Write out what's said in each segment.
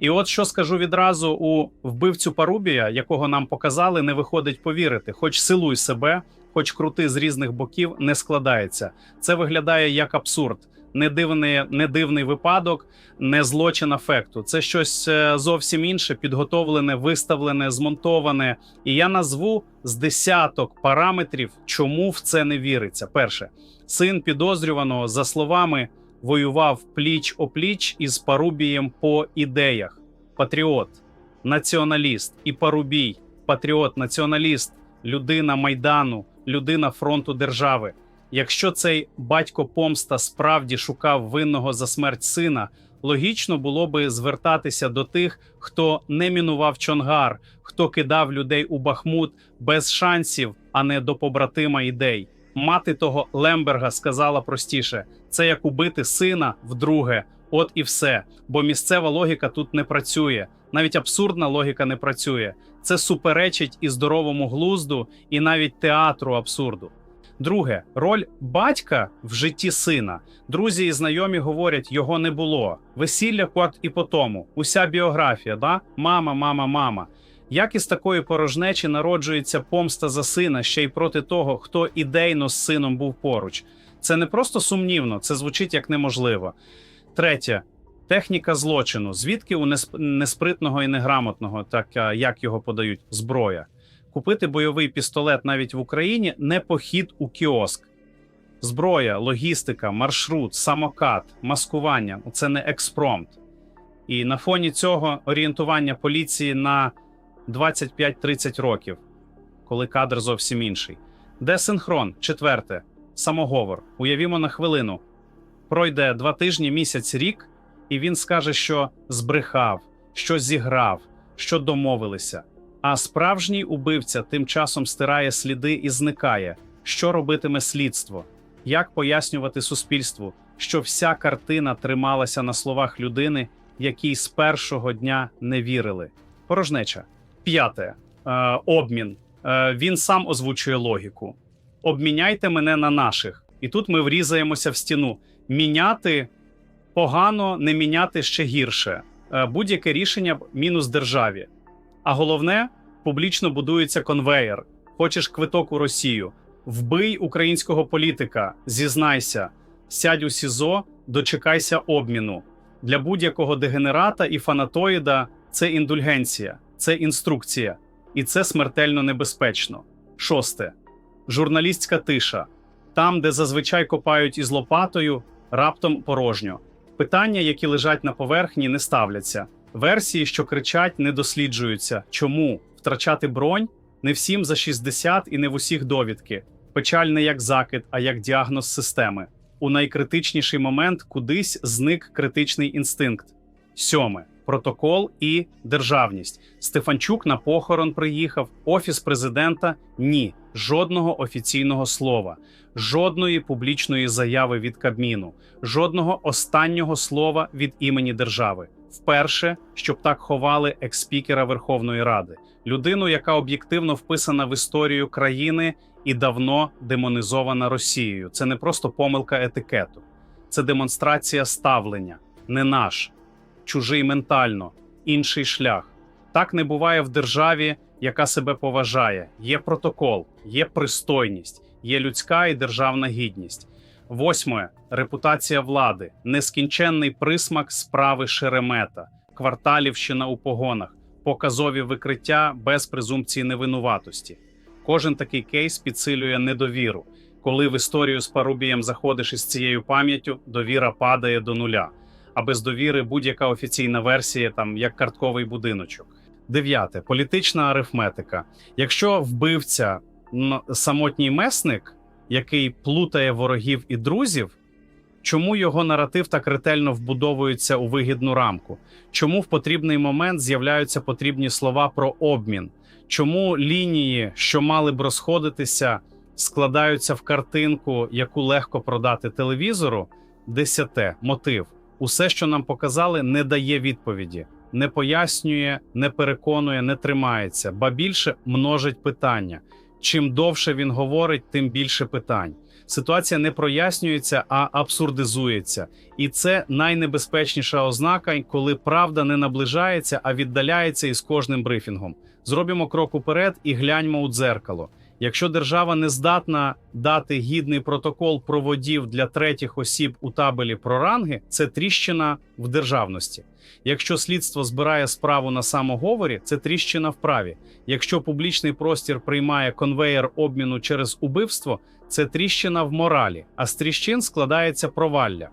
І от що скажу відразу у вбивцю Парубія, якого нам показали, не виходить повірити. Хоч силуй себе, хоч крути з різних боків, не складається. Це виглядає як абсурд. Не дивний, не дивний випадок, не злочин афекту. Це щось е, зовсім інше, підготовлене, виставлене, змонтоване. І я назву з десяток параметрів, чому в це не віриться. Перше, син підозрюваного, за словами, воював пліч опліч із Парубієм по ідеях. Патріот, націоналіст і Парубій, патріот, націоналіст, людина майдану, людина фронту держави. Якщо цей батько помста справді шукав винного за смерть сина, логічно було би звертатися до тих, хто не мінував Чонгар, хто кидав людей у Бахмут без шансів, а не до побратима ідей. Мати того Лемберга сказала простіше: це як убити сина вдруге. От і все. Бо місцева логіка тут не працює. Навіть абсурдна логіка не працює. Це суперечить і здоровому глузду, і навіть театру абсурду. Друге, роль батька в житті сина. Друзі і знайомі говорять, його не було. Весілля кот і по тому. Уся біографія, да? Мама, мама, мама. Як із такої порожнечі народжується помста за сина ще й проти того, хто ідейно з сином був поруч. Це не просто сумнівно, це звучить як неможливо. Третє. Техніка злочину. Звідки у несп- неспритного і неграмотного, так як його подають, зброя. Купити бойовий пістолет навіть в Україні не похід у кіоск. Зброя, логістика, маршрут, самокат, маскування це не експромт. І на фоні цього орієнтування поліції на 25-30 років, коли кадр зовсім інший. Де синхрон? Четверте. Самоговор. Уявімо на хвилину. Пройде два тижні, місяць, рік, і він скаже, що збрехав, що зіграв, що домовилися. А справжній убивця тим часом стирає сліди і зникає. Що робитиме слідство? Як пояснювати суспільству, що вся картина трималася на словах людини, якій з першого дня не вірили? Порожнеча. П'яте е, обмін. Е, він сам озвучує логіку. Обміняйте мене на наших. І тут ми врізаємося в стіну. Міняти погано, не міняти ще гірше. Е, будь-яке рішення мінус державі. А головне, публічно будується конвеєр. Хочеш квиток у Росію. Вбий українського політика, зізнайся, сядь у СІЗО, дочекайся обміну. Для будь-якого дегенерата і фанатоїда це індульгенція, це інструкція, і це смертельно небезпечно. Шосте журналістська тиша. Там, де зазвичай копають із лопатою, раптом порожньо. Питання, які лежать на поверхні, не ставляться. Версії, що кричать, не досліджуються. Чому втрачати бронь не всім за 60 і не в усіх довідки. Печаль не як закид, а як діагноз системи. У найкритичніший момент кудись зник критичний інстинкт. Сьоме протокол і державність. Стефанчук на похорон приїхав. Офіс президента ні, жодного офіційного слова, жодної публічної заяви від Кабміну, жодного останнього слова від імені держави. Вперше, щоб так ховали експікера Верховної Ради, людину, яка об'єктивно вписана в історію країни і давно демонізована Росією. Це не просто помилка етикету, це демонстрація ставлення, не наш, чужий ментально, інший шлях. Так не буває в державі, яка себе поважає. Є протокол, є пристойність, є людська і державна гідність. Восьме репутація влади, нескінченний присмак справи Шеремета, кварталівщина у погонах, показові викриття без презумпції невинуватості. Кожен такий кейс підсилює недовіру. Коли в історію з Парубієм заходиш із цією пам'яттю, довіра падає до нуля. А без довіри будь-яка офіційна версія, там як картковий будиночок. Дев'яте політична арифметика. Якщо вбивця самотній месник, який плутає ворогів і друзів, чому його наратив так ретельно вбудовується у вигідну рамку? Чому в потрібний момент з'являються потрібні слова про обмін? Чому лінії, що мали б розходитися, складаються в картинку, яку легко продати телевізору? Десяте мотив. Усе, що нам показали, не дає відповіді, не пояснює, не переконує, не тримається, ба більше множить питання. Чим довше він говорить, тим більше питань. Ситуація не прояснюється, а абсурдизується. І це найнебезпечніша ознака, коли правда не наближається, а віддаляється із кожним брифінгом. Зробімо крок уперед і гляньмо у дзеркало. Якщо держава не здатна дати гідний протокол проводів для третіх осіб у табелі про ранги, це тріщина в державності. Якщо слідство збирає справу на самоговорі, це тріщина в праві. Якщо публічний простір приймає конвеєр обміну через убивство, це тріщина в моралі, а з тріщин складається провалля.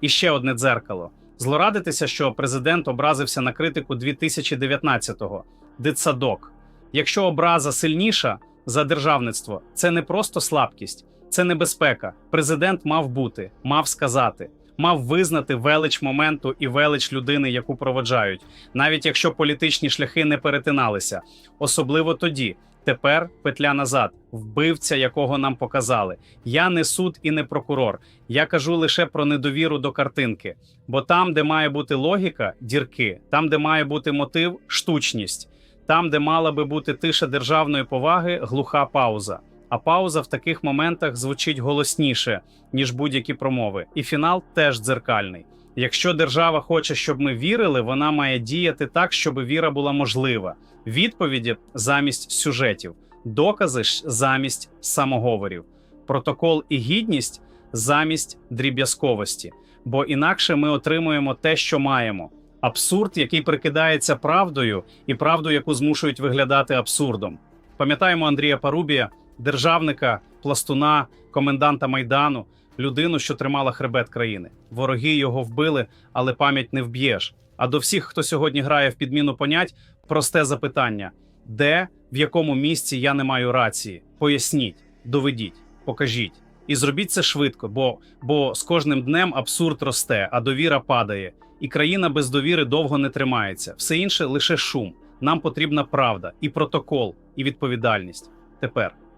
І ще одне дзеркало: злорадитися, що президент образився на критику 2019-го дитсадок. Якщо образа сильніша за державництво, це не просто слабкість, це небезпека. Президент мав бути, мав сказати, мав визнати велич моменту і велич людини, яку проводжають, навіть якщо політичні шляхи не перетиналися, особливо тоді. Тепер петля назад, вбивця, якого нам показали. Я не суд і не прокурор. Я кажу лише про недовіру до картинки. Бо там, де має бути логіка, дірки, там, де має бути мотив, штучність, там, де мала би бути тиша державної поваги, глуха пауза. А пауза в таких моментах звучить голосніше, ніж будь-які промови. І фінал теж дзеркальний. Якщо держава хоче, щоб ми вірили, вона має діяти так, щоб віра була можлива. Відповіді замість сюжетів, докази ж замість самоговорів, протокол і гідність замість дріб'язковості. Бо інакше ми отримуємо те, що маємо. Абсурд, який прикидається правдою, і правду, яку змушують виглядати абсурдом. Пам'ятаємо Андрія Парубія, державника, пластуна, коменданта майдану, людину, що тримала хребет країни. Вороги його вбили, але пам'ять не вб'єш. А до всіх, хто сьогодні грає в підміну понять, просте запитання: де, в якому місці я не маю рації? Поясніть, доведіть, покажіть. І зробіть це швидко, бо, бо з кожним днем абсурд росте, а довіра падає. І країна без довіри довго не тримається. Все інше лише шум. Нам потрібна правда, і протокол, і відповідальність. Тепер